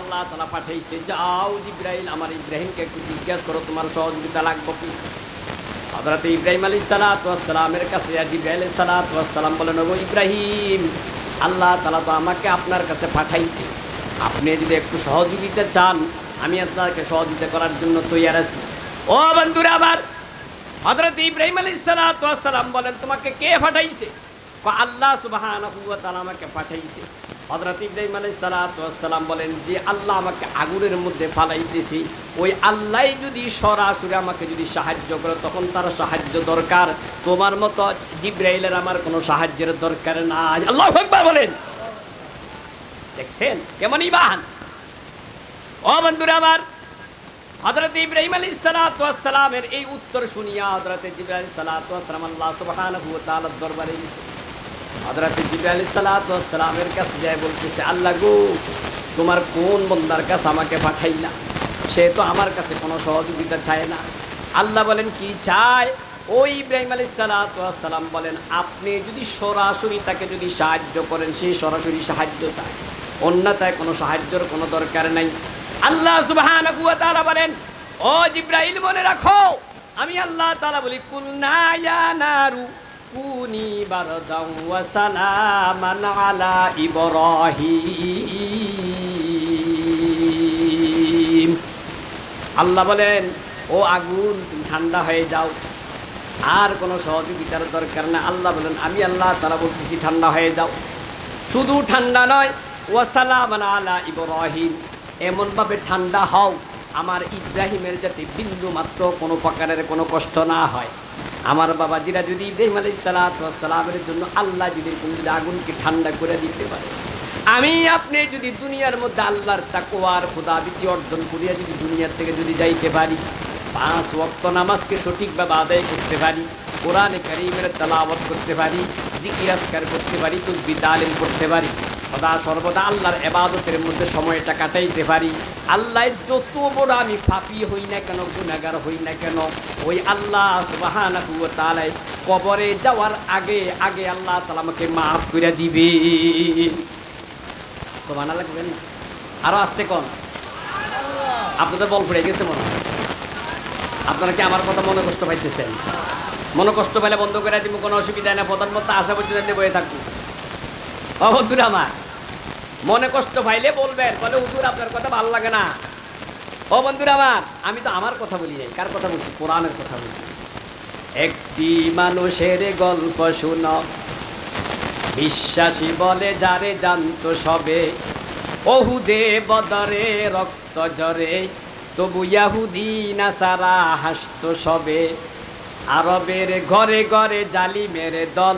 আল্লাহ তালা পাঠাইছে। যাও আমার ইব্রাহিমকে একটু জিজ্ঞাসা করো, তোমার সহযোগিতা লাগবে কি? হজরত ইব্রাহিম আলী সালাতামের কাছে সালাতাম বলেন, ওগো ইব্রাহিম, আল্লাহ তালা তো আমাকে আপনার কাছে পাঠাইছে। আপনি যদি একটু সহযোগিতা চান, আমি আপনাকে সহযোগিতা করার জন্য তৈয়ার আছি। ও বন্ধুরা আবার হজরত ইব্রাহিম আলী সালাতাম বলেন, তোমাকে কে পাঠাইছে? আল্লাহ সুবাহ আমাকে পাঠাইছে। হজরত ইব্রাহিম আলাই সালাতাম বলেন যে আল্লাহ আমাকে আগুনের মধ্যে ফালাইতেছি ওই আল্লাহ যদি সরাসরি আমাকে যদি সাহায্য করে, তখন তার সাহায্য দরকার। তোমার মতো জিব্রাইলের আমার কোনো সাহায্যের দরকার না আল্লাহ একবার বলেন। দেখছেন? কেমন ইবান ও বন্ধুরা আমার হজরত ইব্রাহিম আলী সালাতামের এই উত্তর শুনিয়া হজরত জিব্রাইল সালাতাম আল্লাহ সুবাহ দরবারে হজরত জিব্রাইল সালাতামের কাছে যায় বলতেছে, আল্লাহ গো, তোমার কোন বন্দার কাছে আমাকে পাঠাইলা? সে তো আমার কাছে কোনো সহযোগিতা চায় না। আল্লাহ বলেন, কি চায়? ওই ইব্রাহিম আলী সালাতাম বলেন, আপনি যদি সরাসরি তাকে যদি সাহায্য করেন, সে সরাসরি সাহায্য চায়। অন্যতায় কোনো সাহায্যর কোনো দরকার নাই। আল্লাহ সুবাহ বলেন, ও জিব্রাইল, মনে রাখো, আমি আল্লাহ তালা বলি নারু। কুনি বারদাও ওয়া সালামান আলা ইব্রাহিম আল্লাহ বলেন, ও আগুন, তুমি ঠান্ডা হয়ে যাও। আর কোনো সহযোগিতার দরকার না। আল্লাহ বলেন, আমি আল্লাহ তারা বলতেছি, ঠান্ডা হয়ে যাও। শুধু ঠান্ডা নয়, ওয়াসালামান আলা ইব্রাহিম। এমনভাবে ঠান্ডা হও, আমার ইব্রাহিমের যাতে বিন্দু মাত্র কোনো প্রকারের কোনো কষ্ট না হয়। আমার বাবা জিরা যদি ইব্রাহিম আলাই সালাতামের জন্য আল্লাহ যদি আগুনকে ঠান্ডা করে দিতে পারে। আমি আপনি যদি দুনিয়ার মধ্যে আল্লাহর তাকোয়ার খোদাবিতি অর্জন করিয়া যদি দুনিয়ার থেকে যদি যাইতে পারি, পাঁচ ওয়াক্ত নামাজকে সঠিকভাবে আদায় করতে পারি, কোরআনে কারিমের তালাবত করতে পারি জিকিরাস্কার করতে পারি তুসবি তালিম করতে পারি সদা সর্বদা আল্লাহর এবাদতের মধ্যে সময়টা কাটাইতে পারি। আল্লাহ যত বড় আমি পাপি হই না কেন গুণাগার হই না কেন, ওই আল্লাহ সুবাহানা কবরে যাওয়ার আগে আগে আল্লাহ তালা আমাকে মাফ করে দিবে। সোবানা লাগবেন না আরও আসতে কন? আপনাদের বল পড়ে গেছে মনে আপনারা কি আমার কথা মনে কষ্ট পাইতেছেন? মনে কষ্ট পাইলে বন্ধ করে দিব, কোনো অসুবিধা না। প্রধানমন্ত্রী আশা পর্যন্ত বয়ে থাকুক ও বন্ধুরা আমার মনে কষ্ট পাইলে বলবেন, বলে, হুজুর, আপনার কথা ভালো লাগে না। ও বন্ধুরা আমার, আমি তো আমার কথা বলি নাই। কার কথা বলছি? কোরআনের কথা বলতেছি একটি মানুষের গল্প শুন। বিশ্বাসী বলে, যারে জানতো সবে ওহুদে বদরে রক্ত জরে তবু ইয়াহুদি নাসারা হাসতো সবে। আরবের ঘরে ঘরে জালিমের দল,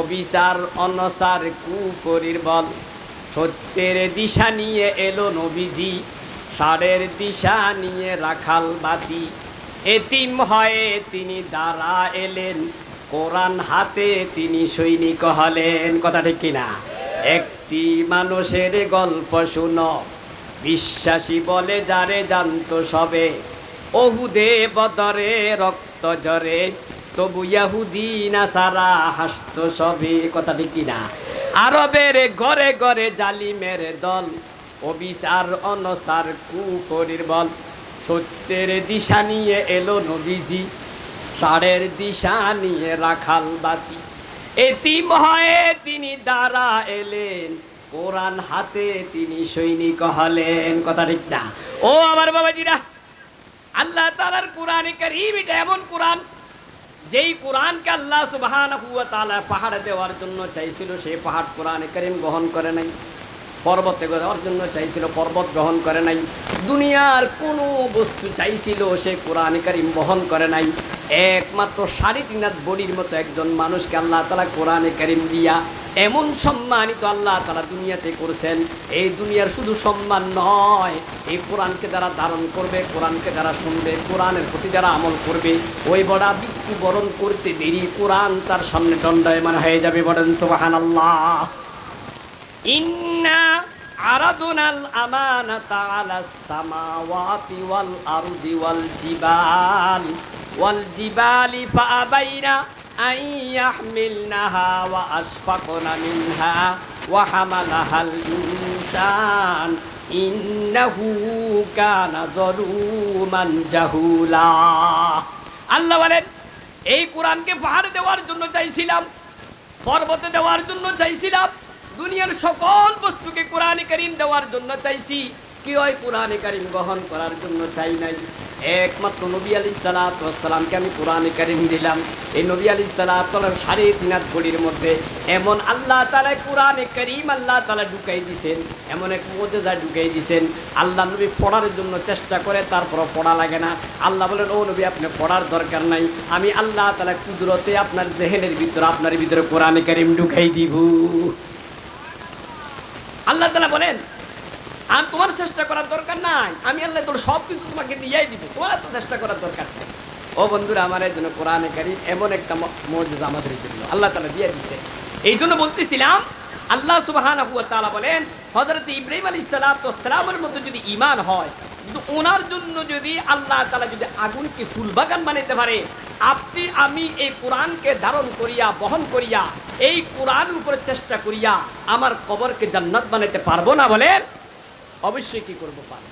অবিচার, অনসার, কুফরির বল। সত্যের দিশা নিয়ে এলো নবীজি, সারের দিশা নিয়ে রাখাল বাতি। এতিম হয়ে তিনি দাঁড়া এলেন, কোরআন হাতে তিনি সৈনিক হলেন। কথা ঠিক কিনা? একটি মানুষের গল্প শুনো, বিশ্বাসী বলে যারে জানতো সবে। ওহুদে বদরে রক্ত জরে তবু ইয়াহুদি না সারা হাসত সবে। কথা ঠিক কিনা? আরবের ঘরে ঘরে জালিমের দল, অবিচার অনসার কুফরির বল। সত্যের দিশা নিয়ে এলো নবীজি, সারের দিশা নিয়ে রাখাল বাতি। এতিম হয়ে তিনি দাঁড়া এলেন, কোরআন হাতে তিনি সৈনিক হলেন। কথা ঠিক না। ও আমার বাবাজিরা, আল্লাহ তালার কোরআন এমন কোরআন যেই কোরআনকে আল্লাহ সুবাহান হুয়া পাহাড় দেওয়ার জন্য চাইছিল সেই পাহাড় কোরআন করিম গ্রহণ করে নাই। পর্বতে দেওয়ার জন্য চাইছিল, পর্বত গ্রহণ করে নাই। দুনিয়ার কোনো বস্তু চাইছিল, সে কোরআন করিম বহন করে নাই। একমাত্র সাড়ে তিন হাত বডির মতো একজন মানুষকে আল্লাহ তালা কোরআনে করিম দিয়া এমন সম্মানিত আল্লাহ তারা দুনিয়াতে করছেন। এই দুনিয়ার শুধু সম্মান নয়, এই কোরআনকে যারা ধারণ করবে, কোরআনকে যারা শুনবে, কোরআনের প্রতি যারা আমল করবে, ওই বড়া মৃত্যুবরণ করতে দেরি, কোরআন তার সামনে দণ্ডায়মান হয়ে যাবে বলেন সোহান আল্লাহ ইন্না আরাদুনাল আমানাতা আলাস সামাওয়াতি ওয়াল আরদি ওয়াল জিবাল ওয়াল জিবালি ফাআবাইনা أن يحملنها وأشفقن منها ওয়াহামালাহাল ইনসান ইন্নাহু কানা যলুমান জাহুলা আল্লাহ বলেন এই কোরআনকে পাহাড়ে দেওয়ার জন্য চাইছিলাম পর্বতে দেওয়ার জন্য চাইছিলাম দুনিয়ার সকল বস্তুকে কোরআনে করিম দেওয়ার জন্য চাইছি। কি হয় কোরআনে করিম গ্রহণ করার জন্য চাই নাই। একমাত্র নবী আলী সালাতামকে আমি কোরআনে করিম দিলাম। এই নবী আলী সালাতাম সাড়ে তিন হাত ঘড়ির মধ্যে এমন আল্লাহ তালা কোরআনে করিম আল্লাহ তালা ঢুকাই দিছেন। এমন এক মজেজা ঢুকাই দিছেন। আল্লাহ নবী পড়ার জন্য চেষ্টা করে তারপর পড়া লাগে না। আল্লাহ বলেন, ও নবী, আপনি পড়ার দরকার নাই। আমি আল্লাহ তালা কুদরতে আপনার জেহেনের ভিতরে, আপনার ভিতরে কোরআনে করিম ঢুকাই দিব। আল্লাহ তালা বলেন, আমি তোমার চেষ্টা করার দরকার নাই। আমি আল্লাহ তোর সব কিছু তোমাকে দিয়েই দিব। তোমার এত চেষ্টা করার দরকার নেই। ও বন্ধুরা, আমার এই জন্য কোরআনে কারি এমন একটা মজা আমাদের জন্য আল্লাহ তালা দিয়ে দিছে এই জন্য বলতেছিলাম, আল্লাহ সুবাহান তালা বলেন হজরত ইব্রাহিম আলী সালাতামের মতো যদি ইমান হয়, কিন্তু ওনার জন্য যদি আল্লাহ তালা যদি আগুনকে ফুলবাগান বানাইতে পারে, আপনি, আমি এই কোরআনকে ধারণ করিয়া, বহন করিয়া, এই কোরআন উপরে চেষ্টা করিয়া আমার কবরকে জান্নাত বানাইতে পারব না বলেন? অবশ্যই কি করব পার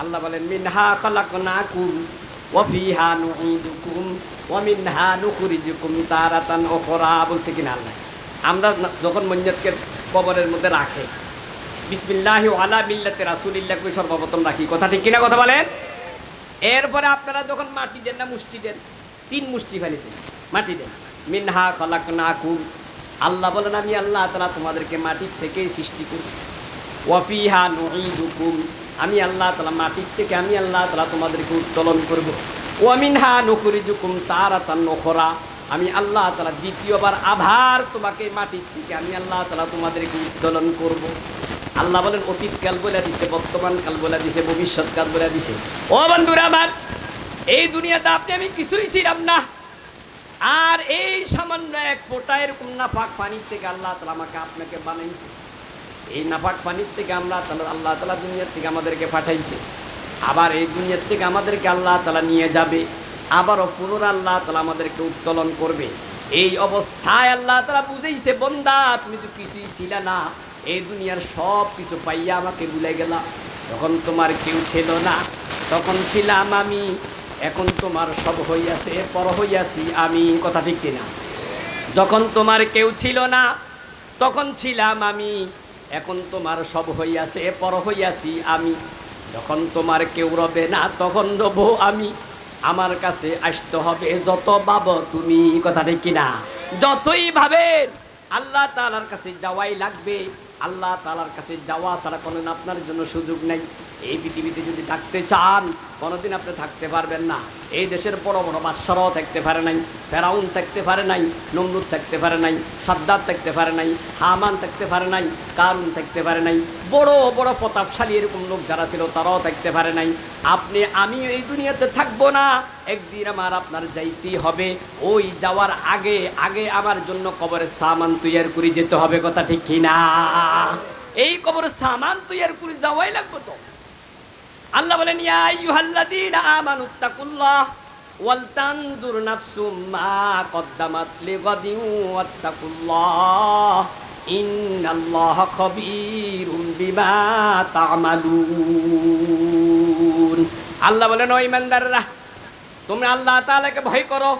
আল্লাহ বলেন, মিনহা খালাকনাকুম ওয়া ফিহা নুঈদুকুম ওয়া মিনহা নুখরিজুকুম তারাতান উখরা, বলছে কিনা আল্লাহ। আমরা যখন মঞ্জতকে কবরের মধ্যে রাখে বিসমিল্লাহ আলা মিল্লাতে রাসূলিল্লাহ কই সর্বপ্রথম রাখি। কথা ঠিক কিনা কথা বলেন? এরপরে আপনারা যখন মাটি দেন না, মুষ্টি দেন, তিন মুষ্টি ফেলে দেন। মাটি দেন। মিনহা খালাকনাকুম। আল্লাহ বলেন, আমি আল্লাহ তাআলা তোমাদেরকে মাটির থেকেই সৃষ্টি করছি। ওয়াফিহা নুঈদুকুম। আমি আল্লাহ তালা মাটির থেকে, আমি আল্লাহ তালা তোমাদেরকে উত্তোলন করব। ওয়ামিনহা নুখরিজুকুম তারাতান নখরা আমি আল্লাহ তালা দ্বিতীয়বার আভার তোমাকে মাটির থেকে, আমি আল্লাহ তালা তোমাদেরকে উত্তোলন করব। আল্লাহ বলেন, অতীত কাল বলে দিছে, বর্তমান কাল বলে দিছে, ভবিষ্যৎ কাল বলে দিছে। ও বন্ধুরা আমার, এই দুনিয়াতে আপনি, আমি কিছুই ছিলাম না। আর এই সামান্য এক ফোঁটা এরকম নাপাক পানির থেকে আল্লাহ তালা আমাকে আপনাকে বানাইছে। এই নাপাক পানির থেকে আমরা আল্লাহ তালা দুনিয়ার থেকে আমাদেরকে পাঠাইছে। আবার এই দুনিয়ার থেকে আমাদেরকে আল্লাহ তালা নিয়ে যাবে। আবারও পুনরায় আল্লাহ তালা আমাদেরকে উত্তোলন করবে। এই অবস্থায় আল্লাহ তালা বুঝেইছে, বন্দা, তুমি তো কিছুই ছিল না। এই দুনিয়ার সব কিছু পাইয়া আমাকে ভুলে গেলা। তখন তোমার কেউ ছিল না, তখন ছিলাম আমি। এখন তোমার সব হইয়াছে, পর হইয়াছি আমি। কথা ঠিক কিনা? যখন তোমার কেউ ছিল না, তখন ছিলাম আমি। এখন তোমার সব হইয়াছে, পর হইয়াছি আমি। যখন তোমার কেউ রবে না, তখন রব আমি। আমার কাছে আসতে হবে যত ভাব তুমি। কথা ঠিক কিনা? যতই ভাবেন, আল্লাহ তালার কাছে যাওয়াই লাগবে। আল্লাহ তালার কাছে যাওয়া ছাড়া কোনো আপনার জন্য সুযোগ নেই। এই পৃথিবীতে যদি থাকতে চান কোনোদিন আপনি থাকতে পারবেন না। এই দেশের বড় বড় বাদশারাও থাকতে পারে নাই, ফেরাউন থাকতে পারে নাই, নমরুদ থাকতে পারে নাই সাদ্দার থাকতে পারে নাই, হামান থাকতে পারে নাই, কারুন থাকতে পারে নাই, বড় বড় প্রতাপশালী এরকম লোক যারা ছিল তারাও থাকতে পারে নাই। আপনি আমি এই দুনিয়াতে থাকব না। একদিন আমার আপনার যাইতেই হবে। ওই যাওয়ার আগে আগে আমার জন্য কবরের সামান তৈয়ার করে যেতে হবে, কথা ঠিক কিনা? এই কবরের সামান তৈয়ার করে যাওয়াই লাগবে তো। আল্লাহ বলেন, ইয়া আইয়ুহাল্লাযীনা আমানুত্তাকুল্লাহ ওয়াল তানজুর নাফসুম মা কদ্দামাত লিগাদিন ওয়াত্তাকুল্লাহ। ইন্নাল্লাহা খাবীরুম বিমা তা'মালুন। আল্লাহ বলেন, ও ইমানদাররা তুমি আল্লাহ তাআলাকে ভয় করো।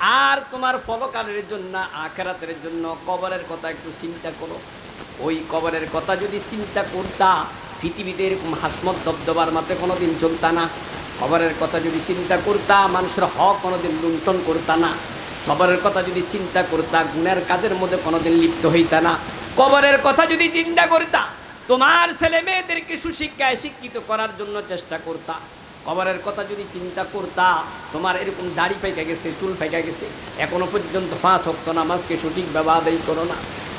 আর তোমার ফলকালের জন্য, আখেরাতের জন্য কবরের কথা একটু চিন্তা করো। ওই কবরের কথা যদি চিন্তা করতা পৃথিবীতে এরকম হাসমত, দবদবার মাত্র কোনোদিন চলতা না। খবরের কথা যদি চিন্তা করতা, মানুষের হক কোনোদিন লুণ্ঠন করতা না। খবরের কথা যদি চিন্তা করতা, গুণের কাজের মধ্যে কোনো দিন লিপ্ত হইতা না। কবরের কথা যদি চিন্তা করতা, তোমার ছেলে মেয়েদেরকে সুশিক্ষায় শিক্ষিত করার জন্য চেষ্টা করতা। কবরের কথা যদি চিন্তা করতা, তোমার এরকম দাড়ি পাইকা গেছে, চুল পাইকা গেছে, এখনও পর্যন্ত পাঁচ অক্ত নামাজকে সঠিকভাবে আদায় করো না।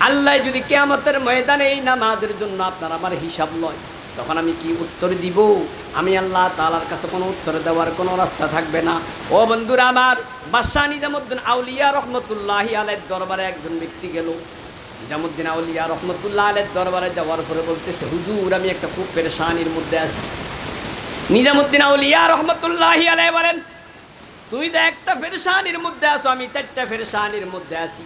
আল্লাহ যদি কেয়ামতের ময়দানে এই নামাজের জন্য আপনার আমার হিসাব লয়, তখন আমি কি উত্তর দিব? আমি আল্লাহ তালার কাছে কোনো উত্তর দেওয়ার কোনো রাস্তা থাকবে না। ও বন্ধুরা আমার, বাদশাহ নিজামুদ্দিন আউলিয়া রহমতুল্লাহি আলের দরবারে একজন ব্যক্তি গেল। নিজামুদ্দিন আউলিয়া রহমতুল্লাহ আলের দরবারে যাওয়ার পরে বলতেছে, হুজুর, আমি একটা খুব পেরেশানির মধ্যে আছি। নিজামুদ্দিন আউলিয়া রহমতুল্লাহি আলাই বলেন, তুই তো একটা ফেরসানির মধ্যে আছো, আমি চারটা ফেরসানির মধ্যে আছি।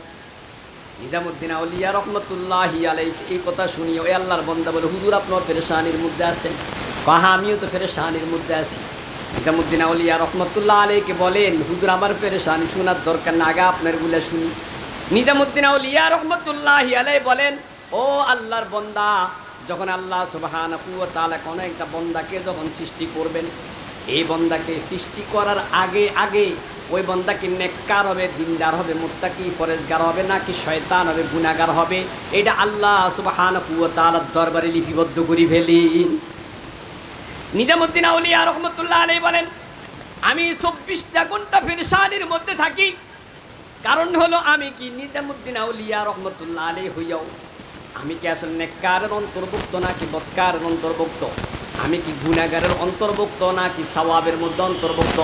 নিজামুদ্দিন আউলিয়া রহমতুল্লাহি আলাই এই কথা শুনি ওই আল্লাহর বন্দা বলে, হুজুর আপনার পেরেশানির মধ্যে আছেন? কাহা, আমিও তো পেরেশানির মধ্যে আছি। নিজামুদ্দিন আউলিয়া রহমতুল্লাহ আলাইকে বলেন, হুজুর, আমার পেরেশানি শোনার দরকার না আগে আপনারগুলা শুনি। নিজামুদ্দিন আউলিয়া রহমতুল্লাহ আলাই বলেন, ও আল্লাহর বন্দা যখন আল্লাহ সুবাহান তালা কোনো একটা বন্দাকে যখন সৃষ্টি করবেন, এই বন্দাকে সৃষ্টি করার আগে আগে ওই বন্দাকে নেককার হবে, দিনদার হবে, মুত্তাকি, ফরেজগার হবে, নাকি শয়তান হবে গুনাগার হবে, এটা আল্লাহ সুবাহান তালার দরবারে লিপিবদ্ধ করি ফেলিন। নিজামুদ্দিন আউলিয়া রহমতুল্লাহ আলাই বলেন, আমি চব্বিশটা ঘণ্টা ফেরসানির মধ্যে থাকি। কারণ হলো আমি কি নিজামুদ্দিন আউলিয়া রহমতুল্লাহ আলী হইয়াও আমি কি আসলে নেককারের অন্তর্ভুক্ত নাকি বৎকারের অন্তর্ভুক্ত? আমি কি গুণাগারের অন্তর্ভুক্ত নাকি সওয়াবের মধ্যে অন্তর্ভুক্ত?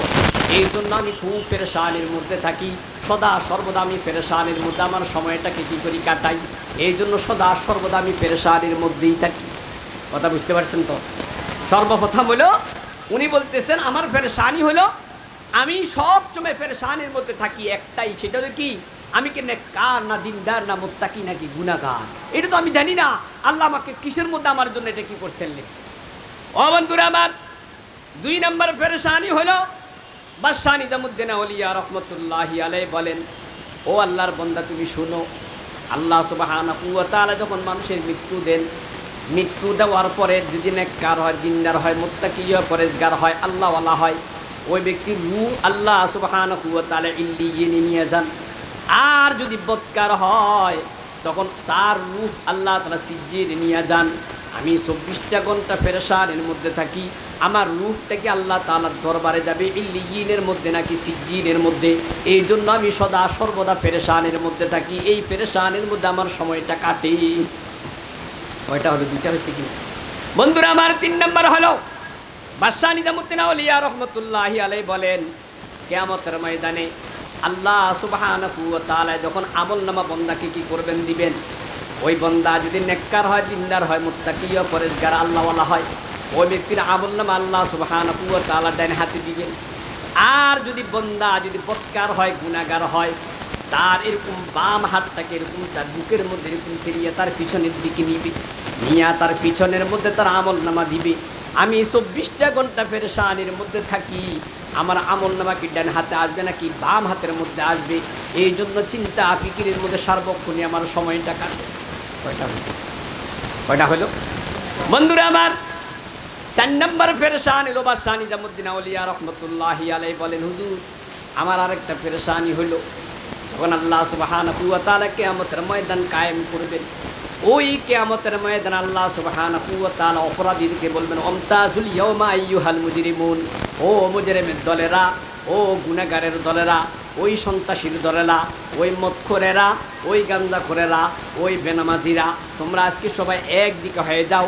এই জন্য আমি খুব পেরেশানির মধ্যে থাকি। সদা সর্বদা আমি পেরেশানির মধ্যে, আমার সময়টাকে কী করি কাটাই? এই জন্য সদা সর্বদা আমি পেরেশানির মধ্যেই থাকি। কথা বুঝতে পারছেন তো? সর্বপ্রথম হলো, উনি বলতেছেন, আমার পেরেশানি হলো, আমি সব সময় পেরেশানির মধ্যে থাকি একটাই, সেটা হলো কি? আমি কি কার না দিনদার না মোত্তাকি নাকি গুণাগার এটা তো আমি জানি না। আল্লাহ আমাকে কিসের মধ্যে আমার জন্য এটা কি করছেন লিখছে। ও বন্ধুরা আমার, দুই নম্বর পেরেশানি হলো বাদশাহ নিজামুদ্দিন আউলিয়া রহমতুল্লাহি আলাই বলেন, ও আল্লাহর বন্দা, তুমি শোনো, আল্লাহ সুবাহানা তাআলা যখন মানুষের মৃত্যু দেন, মৃত্যু দেওয়ার পরে যদি নেককার হয়, দিনদার হয়, মোত্তাকি হয়, পরেজগার হয়, আল্লাহওয়ালা হয়, ওই ব্যক্তির রু আল্লাহ সুবাহানা তাআলা ইল্লিয়ে নিয়ে যান। আর যদি বৎকার হয়, তখন তার রূহ আল্লাহ তালা সিজিয়ে নিয়ে যান। আমি চব্বিশটা ঘণ্টা ফেরেশানের মধ্যে থাকি। আমার রূহটাকে আল্লাহ তালার দরবারে যাবে, ইল্লিয়িনের মধ্যে নাকি সিজিনের মধ্যে। এই জন্য আমি সদা সর্বদা ফেরেশানের মধ্যে থাকি। এই ফেরেশানের মধ্যে আমার সময়টা কাটে। কয়টা হলো দুইটা হয়েছে কি বন্ধুরা, আমার তিন নম্বর হলো, বাদশাহ নিজামুদ্দিন আউলিয়া রহমতুল্লাহ আলাই বলেন, কেয়ামতের ময়দানে আল্লাহ সুবাহানহু তাআলা যখন আমল নামা বন্দাকে কি করবেন, দিবেন? ওই বন্দা যদি নেককার হয়, দিনদার হয় মুত্তাকিয় পরেজগার আল্লাহওয়ালা হয়, ওই ব্যক্তির আমল নামা আল্লাহ সুবাহানহু তাআলা ডান হাতে দিবেন। আর যদি বন্দা যদি পৎকার হয় গুণাগার হয়, তার এরকম বাম হাতটাকে এরকম তার বুকের মধ্যে এরকম ছিড়িয়ে তার পিছনের দিকে নিবে, নিয়ে তার পিছনের মধ্যে তার আমল নামা দিবে। আমি চব্বিশটা ঘণ্টা ফেরেশানির মধ্যে থাকি আমার আমল নামা কি ডান হাতে আসবে নাকি বাম হাতের মধ্যে আসবে? এই জন্য চিন্তা ফিকিরের মধ্যে সার্বক্ষণে আমার সময়টা কাটবে কয়টা হয়েছে? কয়টা হলো? বন্ধুরা আমার, চার নম্বর ফেরসান এলো জামুদ্দিন আউলিয়া রহমতুল্লাহি আলাই বলেন, হুজুর, আমার আরেকটা ফেরসানি হইল যখন আল্লাহ সুবাহান কুয়া তালা কেয়ামতের ময়দান কায়েম করবেন। ওই কেয়ামতের ময়দান আল্লাহ সুবাহান কুয়া তালা অপরাধীদেরকে বলবেন, অমতাজুল ইয়মা ইয়ুহাল মুজরিমুন। ও মুজরিমের দলেরা, ও গুনাগারের দলেরা, ওই সন্ত্রাসীর দলেরা, ওই মৎখরেরা, ওই গান্দাখরেরা ওই বেনামাজিরা, তোমরা আজকে সবাই একদিকে হয়ে যাও।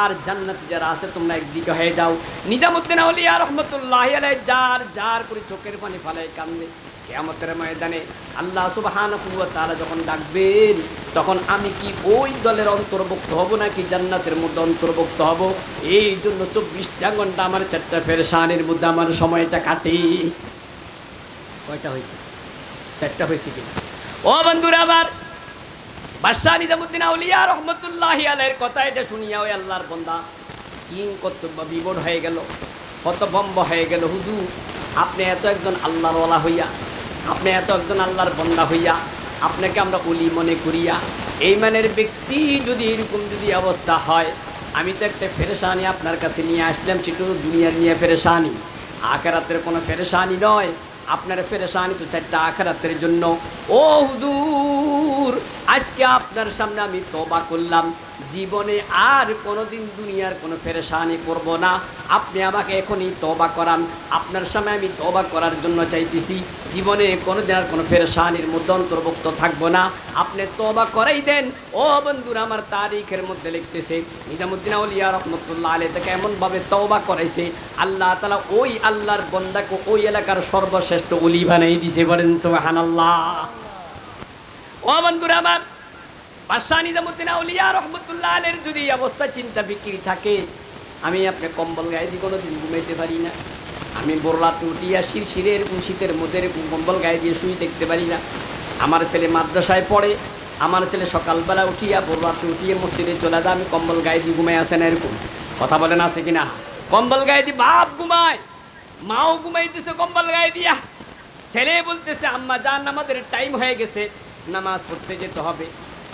আর জান্নাতি যারা আছে, তোমরা একদিকে হয়ে যাও। নিজামুদ্দিন আউলিয়া রহমতুল্লাহ যার যার করে চোখের পানি ফালাই কান্দে কেয়ামতের ময়দানে আল্লাহ সুবাহান তারা যখন ডাকবেন, তখন আমি কি ওই দলের অন্তর্ভুক্ত হব নাকি জান্নাতের মধ্যে অন্তর্ভুক্ত হব? এই জন্য চব্বিশটা ঘণ্টা আমার চারটা ফেরসানের মধ্যে আমার সময়টা কাটে। কয়টা হয়েছে? চারটা হয়েছে কিনা? ও বন্ধুরা আবার বাদশাহ নিজামুদ্দিন আউলিয়া রহমতুল্লাহ আলের কথা এটা শুনিয়া ওই আল্লাহর বন্দা কিং কর্তব্য বিবর হয়ে গেল, হতভম্ব হয়ে গেল। হুজুর, আপনি এত একজন আল্লাহর ওলা হইয়া আপনি এত একজন আল্লাহর বন্দা হইয়া আপনাকে আমরা উলি মনে করিয়া, এই মানের ব্যক্তি যদি এরকম যদি অবস্থা হয়, আমি তো একটা ফেরেশানি আপনার কাছে নিয়ে আসলাম, সেটু দুনিয়ার নিয়ে ফেরেশানি। আখেরাতের কোনো ফেরেশানি নয়, আপনার ফেরেশানি তো চারটা আখেরাতের জন্য। ও হুজুর! আজকে আপনার সামনে আমি তবা করলাম। জীবনে আর কোনোদিন দুনিয়ার কোনো ফেরেশানি করব না। আপনি আমাকে এখনই তবা করান। আপনার সামনে আমি তবা করার জন্য চাইতেছি, জীবনে কোনোদিন আর কোনো ফেরেশানির মধ্যে অন্তর্ভুক্ত থাকব না। আপনি তবা করাই দেন। ও বন্ধুরা, আমার তারিখের মধ্যে লিখতেছে, নিজামুদ্দিন আউলিয়া রহমতুল্লাহ আলী তাকে এমনভাবে তবা করাইছে, আল্লাহ তালা ওই আল্লাহর বন্দাকে ওই এলাকার সর্বশ্রেষ্ঠ অলি বানাই দিছে বলেন সোহান আল্লাহ ও বন্ধুরা আমার, বাদশাহ নিজামুদ্দিন আউলিয়া রহমতুল্লাহ আলের যদি এই অবস্থা চিন্তা বিক্রি থাকে, আমি আপনি কম্বল গায়ে দিয়ে কোনো দিন ঘুমাইতে পারি না। আমি বোরলাতে উঠিয়া শিরশিরে এরকম শীতের মধ্যে কম্বল গায়ে দিয়ে শুই দেখতে পারি না। আমার ছেলে মাদ্রাসায় পড়ে, আমার ছেলে সকালবেলা উঠিয়া ভোর রাতে উঠিয়ে মসজিদে চলে যায়, আমি কম্বল গায়ে দিয়ে ঘুমাই আসে না এরকম। কথা বলেন আছে কিনা কম্বল গায়ে দিয়ে বাপ ঘুমায়, মাও ঘুমাইতেছে কম্বল গায়ে দিয়া। ছেলে বলতেছে, আম্মা যান আমাদের টাইম হয়ে গেছে। নামাজ পড়তে যেতে হবে।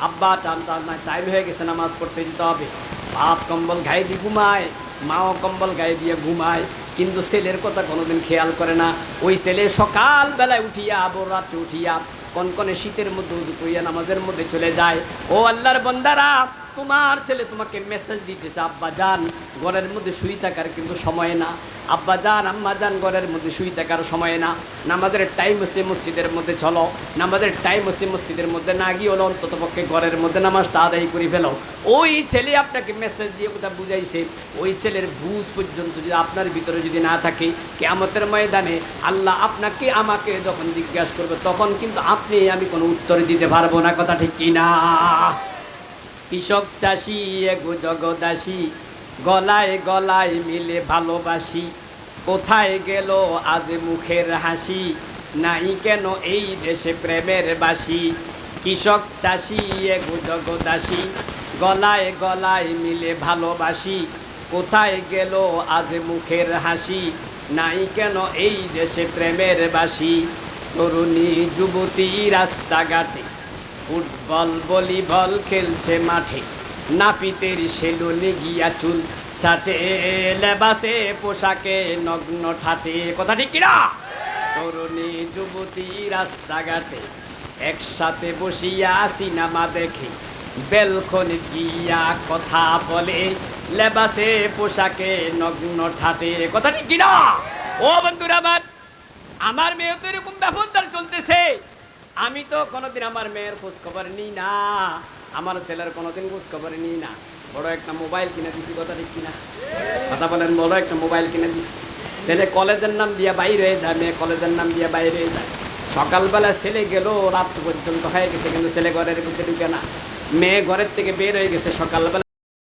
আব্বা টান টান টাইম হয়ে গেছে, নামাজ পড়তে যেতে হবে। বাপ কম্বল গায়ে দিয়ে ঘুমায়, মাও কম্বল গায়ে দিয়ে ঘুমায়, কিন্তু ছেলের কথা কোনোদিন খেয়াল করে না। ওই ছেলে সকালবেলায় উঠিয়া, আবর রাত্রে উঠিয়া, কনকনে শীতের মধ্যে উজু করিয়া নামাজের মধ্যে চলে যায়। ও আল্লাহর বন্দারা তোমার ছেলে তোমাকে মেসেজ দিতেছে, আব্বা যান, ঘরের মধ্যে শুই থাকার কিন্তু সময় না। আব্বা যান, আম্মা যান, ঘরের মধ্যে শুই থাকার সময় না। নামাজের টাইম হচ্ছে মসজিদের মধ্যে, চলো। নামাজের টাইম হচ্ছে মসজিদের মধ্যে, না গিয়ে হলো অন্তত পক্ষে ঘরের মধ্যে নামাজটা আদায় করে ফেলো। ওই ছেলে আপনাকে মেসেজ দিয়ে কোথা বুঝাইছে। ওই ছেলের বুঝ পর্যন্ত যদি আপনার ভিতরে যদি না থাকে, কেয়ামতের ময়দানে আল্লাহ আপনাকে, আমাকে যখন জিজ্ঞাসা করবে, তখন কিন্তু আপনি আমি কোনো উত্তর দিতে পারব না। কথা ঠিক কি না কৃষক চাষি এগো জগদাসী, গলায় গলায় মিলে ভালোবাসি। কোথায় গেল আজ মুখের হাসি? নাই কেন এই দেশে প্রেমের বাসি? কৃষক চাষি এগো জগদাসী, গলায় গলায় মিলে ভালোবাসি। কোথায় গেল আজ মুখের হাসি? নাই কেন এই দেশে প্রেমের বাসি? তরুণী, যুবতী, রাস্তাঘাটে ফুটবল, ভলিবল খেলছে মাঠে। নাপিতের সেলুনে গিয়া চুল চাটে লেবাসে পোশাকে নগ্ন ঠাটে। কথা ঠিক কিনা? তরুণী, যুবতী রাস্তাঘাটে একসাথে বসিয়া সিনেমা দেখে। বেলখন গিয়া কথা বলে, লেবাসে পোশাকে নগ্ন ঠাটে। কথা ঠিক কিনা? ও বন্ধুরা আমার আমার মেয়ে তো এরকম ব্যবহার চলতেছে। আমি তো কোনোদিন আমার মেয়ের খোঁজ খবর নিই না। আমার ছেলের কোনোদিন খোঁজ খবর নিই না। বড় একটা মোবাইল কিনে দিছি, কথা ঠিক কিনা? কথা বলেন, বড় একটা মোবাইল কিনে দিছি। ছেলে কলেজের নাম দিয়ে বাইরে যায়, মেয়ে কলেজের নাম দিয়ে বাইরে যায়। সকালবেলা ছেলে গেল, রাত পর্যন্ত হয়ে গেছে, কিন্তু ছেলে ঘরের ভিতরে ঢুকে না। মেয়ে ঘরের থেকে বের হয়ে গেছে সকালবেলা।